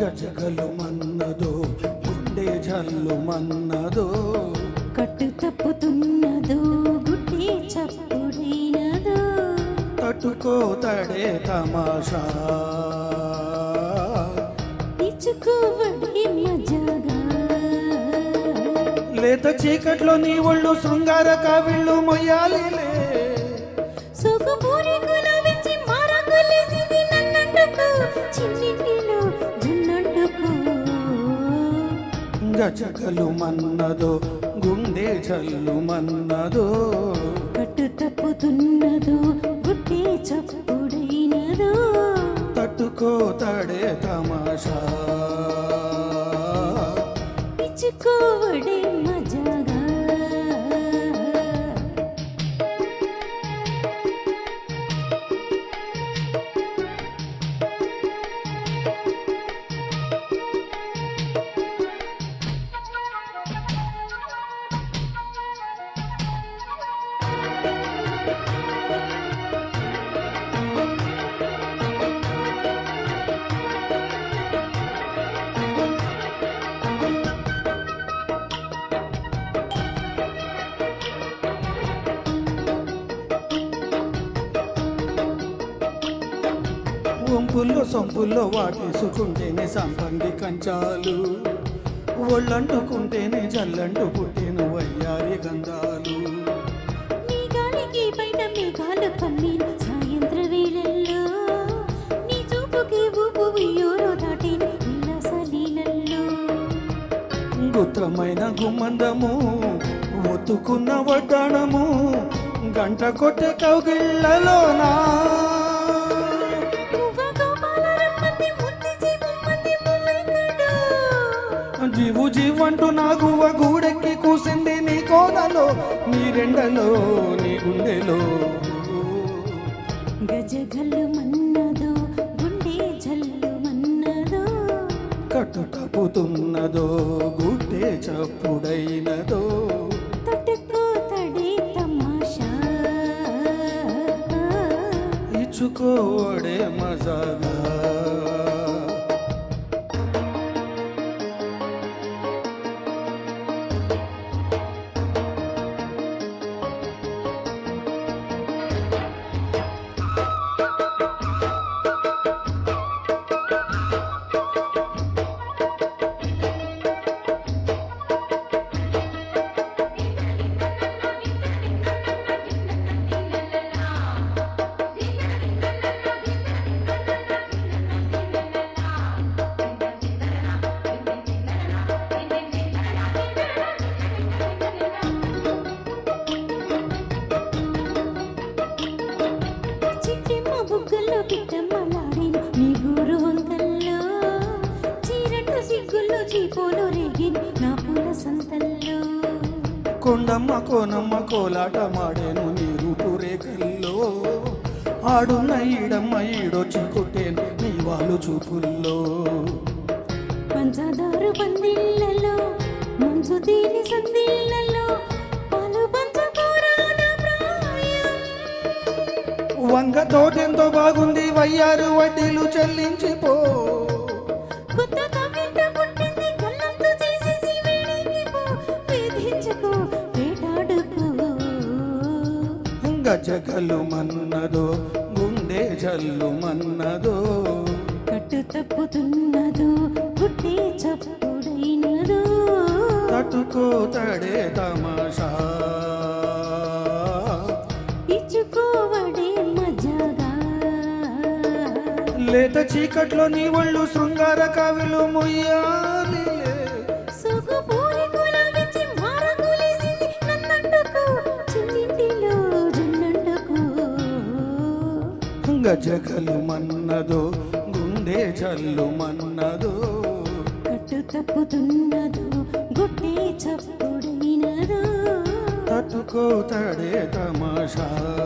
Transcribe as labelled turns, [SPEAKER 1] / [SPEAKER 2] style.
[SPEAKER 1] గజగలు మన్నదో గుండె జల్లు మన్నదో
[SPEAKER 2] కట్టు తప్పుతున్నదో గుడ్డి చప్పుడైనదో.
[SPEAKER 1] తట్టుకో తడే తమాషా.
[SPEAKER 2] మజాగా.
[SPEAKER 1] లేత చీకట్లో నీ ఒళ్ళు శృంగార కావిళ్ళు మొయ్యాలిలే గజగలు మన్నదో గుండె జల్లు మన్నదో
[SPEAKER 2] కట్టు తప్పుతున్నదో గుడ్డి చప్పుడైనదో.
[SPEAKER 1] తట్టుకో తడే తమాషా.
[SPEAKER 2] ఇచ్చుకోవడే
[SPEAKER 1] వంపుల్లో సొంపుల్లో వాటేసుకుంటేనే సంపంగి కంచాలు. ఒళ్ళంటుకుంటేనే జల్లంటు పుట్టిన వయ్యారి గంధాలు. గుత్రమైన గుమ్మందము ఒత్తుకున్న వడ్డాణము గంట కొట్టే కౌగిళ్ళలోనా జీవంటూ నా గువ్వ గూడెక్కి కూసింది నీ కోనలో నీ రెండలో నీ గుండెలో.
[SPEAKER 2] గజగల్లు మన్నదో గుండె జల్లు మన్నదో.
[SPEAKER 1] కట్టు తప్పుతున్నదో గుడ్డే చప్పుడైనదో. ఇచ్చుకోవడే మజాగా.
[SPEAKER 2] బుగ్గల్లో పిట్టమ్మలాడిన నీ గూరు వంకల్లో చీరట్టు సిగ్గుల్లో చీపోలు రేగిన నా పూల సంతల్లో.
[SPEAKER 1] కొండమ్మ కోనమ్మ కోలాట మాడేను నీ రూపు రేఖల్లో ఆడున్న ఈడమ్మ ఈడొచ్చి కొట్టేను నీ వాళ్ళు చూపుల్లో.
[SPEAKER 2] పంచదారు పందిళ్ళలో మంచు తీని సందిళ్ళలో
[SPEAKER 1] వంగ తోటెంతో బాగుంది వయ్యారు వడ్డీలు చెల్లించిపో. గజగలు మన్నదో గుండె జల్లు మన్నదో.
[SPEAKER 2] కట్టు తప్పుతున్నదో గుడ్డి చప్పుడైనదో.
[SPEAKER 1] తట్టుకో తడే తమాషా. లేత చీకట్లో నీ ఒళ్ళు శృంగార కావిలు
[SPEAKER 2] జున్నంటుకు.
[SPEAKER 1] గజగలు మన్నదో గుండె జల్లు మన్నదో.
[SPEAKER 2] కట్టు తప్పుతున్నదో గుడ్డి చప్పుడైనదో.
[SPEAKER 1] తట్టుకో తడే తమాషా.